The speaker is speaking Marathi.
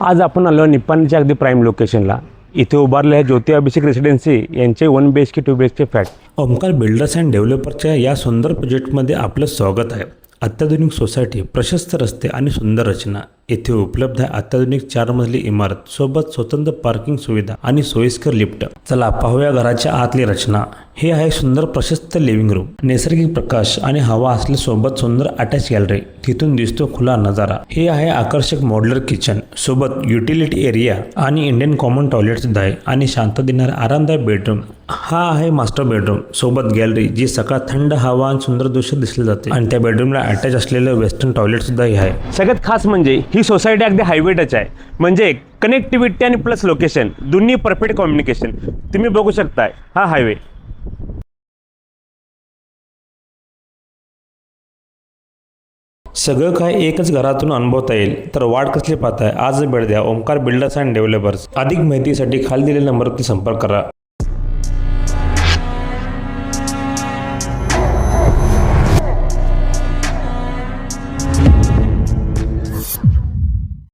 आज आपण आलो निप्पाणीच्या अगदी प्राईम लोकेशनला इथे उभारले आहे ज्योती अभिषेक रेसिडेन्सी यांचे one B H K two B H K flat Omkar builders and डेव्हलपरच्या या सुंदर प्रोजेक्टमध्ये आपलं स्वागत आहे. अत्याधुनिक सोसायटी प्रशस्त रस्ते आणि सुंदर रचना. येथे उपलब्ध आहे अत्याधुनिक चार मजली इमारत सोबत स्वतंत्र पार्किंग सुविधा आणि सोयीस्कर लिफ्ट चला पाहूया घराच्या आतली रचना. हे आहे सुंदर प्रशस्त लिव्हिंग रूम नैसर्गिक प्रकाश आणि हवा असल्यासोबत सोबत सुंदर अटॅच गॅलरी तिथून दिसतो खुला नजारा. हे आहे आकर्षक मॉड्युलर किचन सोबत युटिलिटी एरिया आणि इंडियन कॉमन टॉयलेट सुद्धा आहे आणि शांत देणारा आरामदायक बेडरूम हा आहे मास्टर बेडरूम सोबत गॅलरी जी सकाळ थंड हवा आणि सुंदर दृश्य दिसले जाते. आणि त्या बेडरूमला अटॅच असलेलं वेस्टर्न टॉयलेट सुद्धा आहे. सगळ्यात खास म्हणजे ही सोसायटी अगदी हायवे टच आहे. म्हणजे कनेक्टिव्हिटी आणि प्लस लोकेशन दोन्ही परफेक्ट कम्युनिकेशन तुम्ही बघू शकताय हा हायवे सगळं काय एकच घरातून अनुभवता येईल तर वाट कसली पाहताय? आज भेट द्या ओमकार बिल्डर्स अँड डेव्हलपर्स अधिक माहितीसाठी खाली दिलेल्या नंबरवरती संपर्क करा.